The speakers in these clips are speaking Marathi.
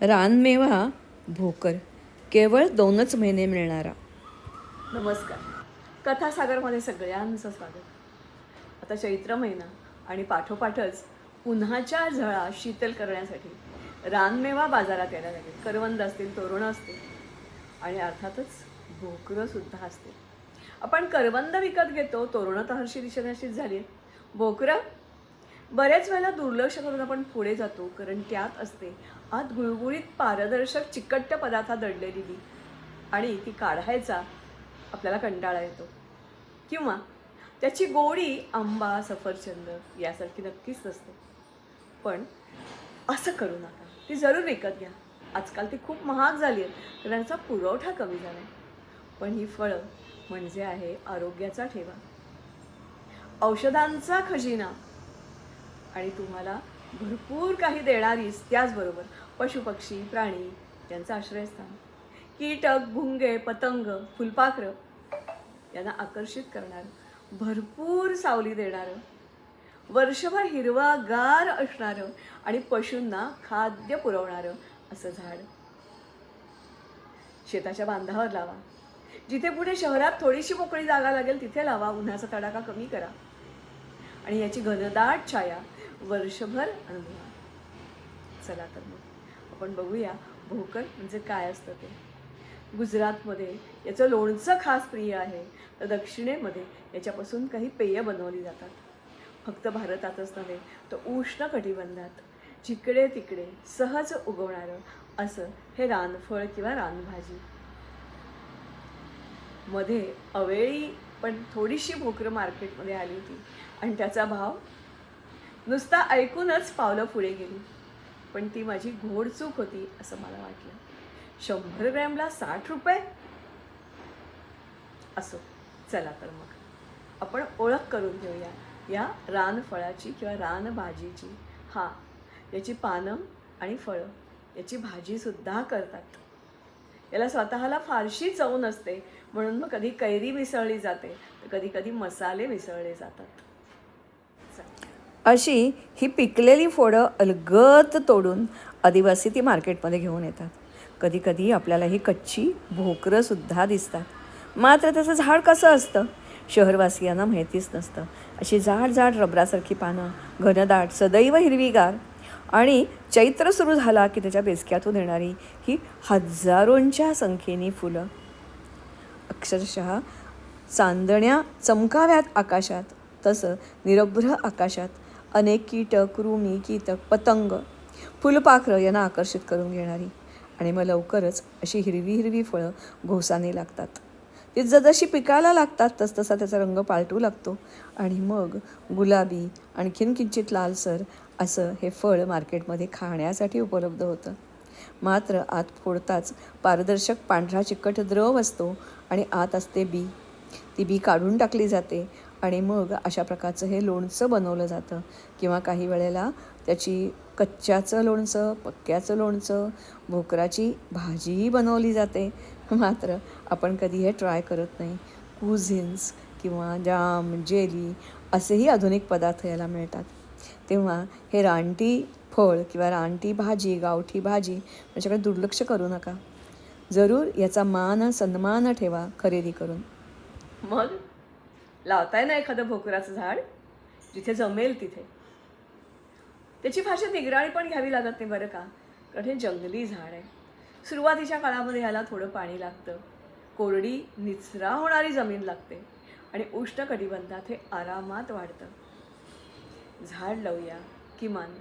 रानमेवा भोकर. केवळ दोनच महिने मिळणारा. नमस्कार. कथासागरमध्ये सगळ्यांचं स्वागत. आता चैत्र महिना आणि पाठोपाठच उन्हाच्या झळा शीतल करण्यासाठी रानमेवा बाजारात यायला लागेल. करवंद असतील तोरणं असतील आणि अर्थातच भोकरंसुद्धा असतील. आपण करवंद विकत घेतो तोरणं तर हरशी दिशेनाशीच झाली भोकरं बऱ्याच वेळेला दुर्लक्ष करून आपण पुढे जातो कारण त्यात असते. आत गुळगुळीत पारदर्शक चिकट्ट पदार्थात दडलेली. बी आणि ती काढायचा आपल्याला कंटाळा येतो. किंवा त्याची गोडी आंबा सफरचंद यासारखी नक्कीच नसते. पण असं करू नका. ती जरूर विकत घ्या. आजकाल ती खूप महाग झाली आहे तर त्यांचा पुरवठा कमी झाला आहे पण ही फळं म्हणजे आहे आरोग्याचा ठेवा. औषधांचा खजिना. आणि तुम्हाला भरपूर काही देणारीच त्याचबरोबर पशुपक्षी प्राणी यांचं आश्रयस्थान. कीटक भुंगे पतंग फुलपाखरं यांना आकर्षित करणारं भरपूर सावली देणारं वर्षभर हिरवागार असणारं आणि पशूंना खाद्य पुरवणारं असं झाड. शेताच्या बांधावर लावा. जिथे पुढे शहरात थोडीशी मोकळी जागा लागेल तिथे लावा. उन्हाचा तडाखा कमी करा. आणि याची घनदाट छाया वर्षभर अनुभवा. चला तर मग आपण बघूया भोकर म्हणजे काय असतं ते. गुजरातमध्ये याचं लोणचं खास प्रिय आहे तर दक्षिणेमध्ये याच्यापासून काही पेय बनवली जातात. फक्त भारतातच नव्हे तर उष्ण कटिबंधात जिकडे तिकडे सहज उगवणारं असं हे रानफळ किंवा रानभाजी. मध्ये अवेळी पण थोडीशी भोकरं मार्केटमध्ये आली होती. आणि त्याचा भाव नुसता ऐकूनच पावलं पुढे गेली. पण ती माझी घोडचूक होती असं मला वाटलं. शंभर ग्रॅमला साठ रुपये? असो चला तर मग. आपण ओळख करून घेऊया या रानफळाची किंवा रानभाजीची हां याची पानं आणि फळं याची भाजीसुद्धा करतात. याला स्वतःला फारशी चव नसते. म्हणून मग कधी कैरी मिसळली जाते. तर कधी कधी मसाले मिसळले जातात. अशी ही पिकलेली फोडं अलगत तोडून आदिवासी ती मार्केटमध्ये घेऊन येतात. कधी कधी आपल्याला ही कच्ची भोकरंसुद्धा दिसतात. मात्र त्याचं झाड कसं असतं? शहरवासियांना माहितीच नसतं. अशी जाड जाड रबरासारखी पानं घनदाट सदैव हिरवीगार आणि चैत्र सुरू झाला की त्याच्या बेसक्यातून येणारी ही हजारोंच्या संख्येने फुलं. अक्षरशः चांदण्या चमकाव्यात आकाशात तसं निरभ्र आकाशात अनेक कीटक कृमी कीटक पतंग फुलपाखरं यांना आकर्षित करून घेणारी आणि मग लवकरच अशी हिरवी हिरवी फळं घोसाने लागतात. ती जशी पिकायला लागतात तसतसा त्याचा रंग पालटू लागतो आणि मग गुलाबी आणखीन किंचित लालसर असं हे फळ मार्केटमध्ये खाण्यासाठी उपलब्ध होतं. मात्र आत फोडताच पारदर्शक पांढरा चिकट द्रव असतो आणि आत असते बी. ती बी काढून टाकली जाते आणि मग अशा प्रकारचं हे लोणचं बनवलं जातं. किंवा काही वेळेला त्याची कच्च्याचं लोणचं पक्क्याचं लोणचं भोकराची भाजीही बनवली जाते. मात्र आपण कधी हे ट्राय करत नाही. कुझिन्स किंवा जाम जेली असेही आधुनिक पदार्थ याला मिळतात. तेव्हा हे रानटी फळ किंवा रानटी भाजी गावठी भाजी याच्याकडे दुर्लक्ष करू नका. जरूर याचा मान सन्मान ठेवा खरेदी करून. मग? लावताय ना एखादं भोकराचं झाड? जिथे जमेल तिथे. त्याची भाषेत निगराणी पण घ्यावी लागत नाही बरं का? कारण हे जंगली झाड आहे. सुरुवातीच्या काळामध्ये ह्याला थोडं पाणी लागतं. कोरडी निचरा होणारी जमीन लागते. आणि उष्ण कटिबंधात हे आरामात वाढतं. झाड लावूया किमान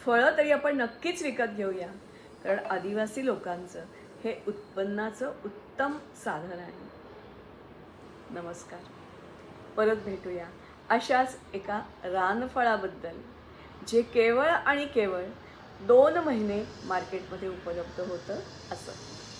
फळं तरी आपण नक्कीच विकत घेऊया. कारण आदिवासी लोकांचं हे उत्पन्नाचं उत्तम साधन आहे. नमस्कार. परत भेटूया अशाच एका रानफळाबद्दल जे केवळ आणि केवळ दोन महिने मार्केटमध्ये उपलब्ध होतं असं.